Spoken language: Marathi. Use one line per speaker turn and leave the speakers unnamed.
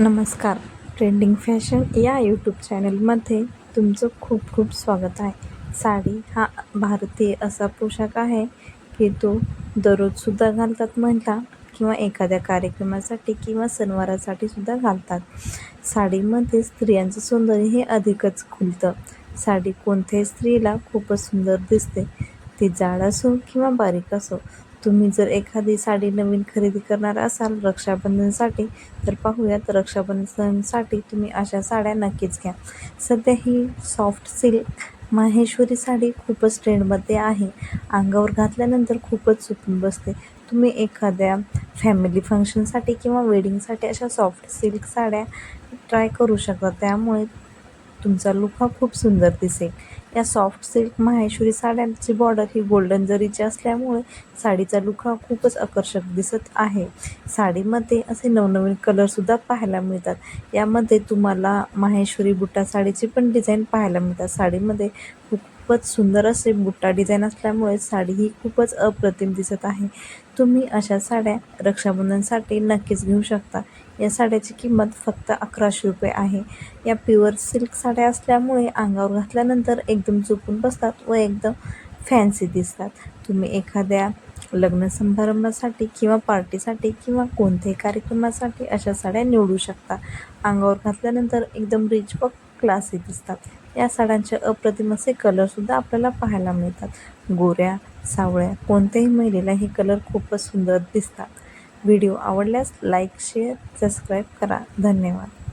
नमस्कार. ट्रेंडिंग फॅशन या यूट्यूब चॅनलमध्ये तुमचं खूप खूप स्वागत आहे. साडी हा भारतीय असा पोशाख आहे की तो दररोजसुद्धा घालतात महिला किंवा एखाद्या कार्यक्रमासाठी किंवा सणवारासाठी सुद्धा घालतात. साडीमध्ये स्त्रियांचं सौंदर्य हे अधिकच खुलतं. साडी कोणत्याही स्त्रीला खूपच सुंदर दिसते. ती जाड असो किंवा बारीक असो तुम्ही जर एखादी साडी नवीन खरेदी करणार असाल रक्षाबंधनसाठी तर पाहूयात रक्षाबंधनसाठी तुम्ही अशा साड्या नक्कीच घ्या. सध्या ही सॉफ्ट सिल्क माहेश्वरी साडी खूपच ट्रेंडमध्ये आहे. अंगावर घातल्यानंतर खूपच चुकून बसते. तुम्ही एखाद्या फॅमिली फंक्शनसाठी किंवा वेडिंगसाठी अशा सॉफ्ट सिल्क साड्या ट्राय करू शकता. त्यामुळे तुमचा लुक हा खूप सुंदर दिसेल. या सॉफ्ट सिल्क माहेश्वरी साड्यांची बॉर्डर ही गोल्डन जरीची असल्यामुळे साडीचा लुक हा खूपच आकर्षक दिसत आहे. साडीमध्ये असे नवनवीन कलरसुद्धा पाहायला मिळतात. यामध्ये तुम्हाला माहेश्वरी बुट्टा साडीची पण डिझाईन पाहायला मिळतात. साडीमध्ये खूप खूपच सुंदर असे बुट्टा डिझाईन असल्यामुळे साडी ही खूपच अप्रतिम दिसत आहे. तुम्ही अशा साड्या रक्षाबंधनसाठी नक्कीच घेऊ शकता. या साड्याची किंमत फक्त अकराशे रुपये आहे. या प्युअर सिल्क साड्या असल्यामुळे अंगावर घातल्यानंतर एकदम झोपून बसतात व एकदम फॅन्सी दिसतात. तुम्ही एखाद्या लग्न समारंभासाठी किंवा पार्टीसाठी किंवा कोणत्याही कार्यक्रमासाठी अशा साड्या निवडू शकता. अंगावर घातल्यानंतर एकदम रिच व क्लासी दिसतात. या साड्यांचे अप्रतिम असे कलरसुद्धा आपल्याला पाहायला मिळतात. गोऱ्या सावळ्या कोणत्याही महिलेला हे कलर खूपच सुंदर दिसतात. व्हिडिओ आवडल्यास लाईक शेअर सबस्क्राईब करा. धन्यवाद.